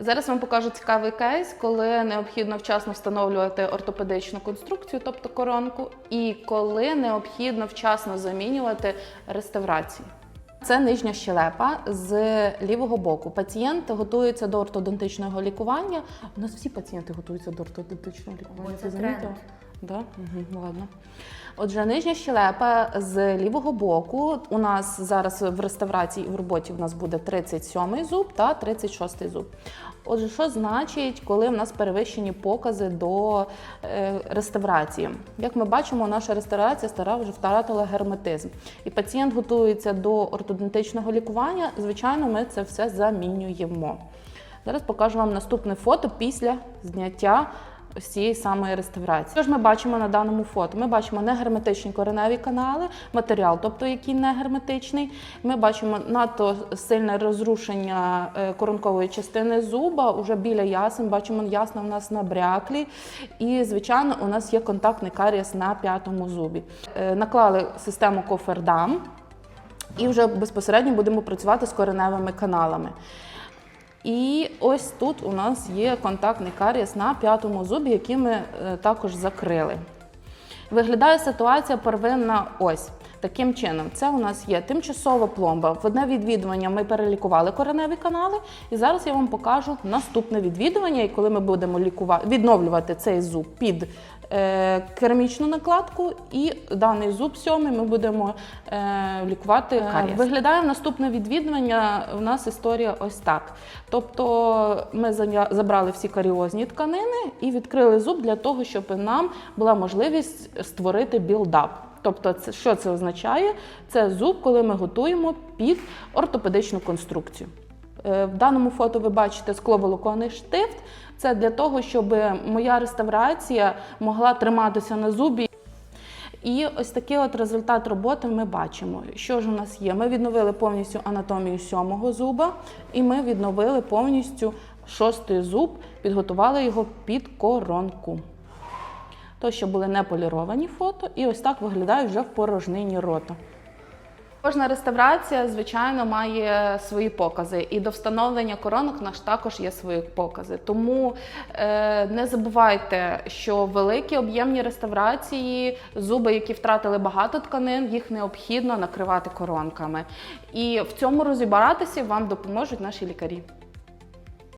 Зараз вам покажу цікавий кейс, коли необхідно вчасно встановлювати ортопедичну конструкцію, тобто коронку, і коли необхідно вчасно замінювати реставрації. Це нижня щелепа з лівого боку. Пацієнт готується до ортодонтичного лікування. У нас всі пацієнти готуються до ортодонтичного лікування. Це тренд. Да? Угу, ладно. Отже, нижня щелепа з лівого боку. У нас зараз в реставрації і в роботі у нас буде 37-й зуб та 36-й зуб. Отже, що значить, коли в нас перевищені покази до е, реставрації? Як ми бачимо, наша реставрація стара вже втратила герметизм. І пацієнт готується до ортодонтичного лікування. Звичайно, ми це все замінюємо. Зараз покажу вам наступне фото після зняття ось цієї самої реставрації. Що ж ми бачимо на даному фото? Ми бачимо негерметичні кореневі канали, матеріал, тобто який не герметичний. Ми бачимо надто сильне розрушення е, коронкової частини зуба, уже біля ясен. Бачимо, ясна у нас набряклі. І, звичайно, у нас є контактний карієс на п'ятому зубі. Е, Наклали систему кофердам і вже безпосередньо будемо працювати з кореневими каналами. І ось тут у нас є контактний карієс на п'ятому зубі, який ми е, також закрили. Виглядає ситуація первинна ось. Таким чином, це у нас є тимчасова пломба. В одне відвідування ми перелікували кореневі канали, і зараз я вам покажу наступне відвідування, і коли ми будемо лікувати, відновлювати цей зуб під керамічну накладку, і даний зуб сьомий ми будемо е, лікувати карієс. Виглядає наступне відвідування. У нас історія ось так. Тобто ми забрали всі каріозні тканини і відкрили зуб для того, щоб нам була можливість створити білдап. Тобто, це що це означає? Це зуб, коли ми готуємо під ортопедичну конструкцію. Е, В даному фото ви бачите скловолоконний штифт. Це для того, щоб моя реставрація могла триматися на зубі. І ось такий от результат роботи ми бачимо. Що ж у нас є? Ми відновили повністю анатомію сьомого зуба, і ми відновили повністю шостий зуб, підготували його під коронку. То, що були не поліровані фото, і ось так виглядають вже в порожнині рота. Кожна реставрація, звичайно, має свої покази, і до встановлення коронок наш також є свої покази. Тому е, не забувайте, що великі об'ємні реставрації, зуби, які втратили багато тканин, їх необхідно накривати коронками. І в цьому розібратися вам допоможуть наші лікарі.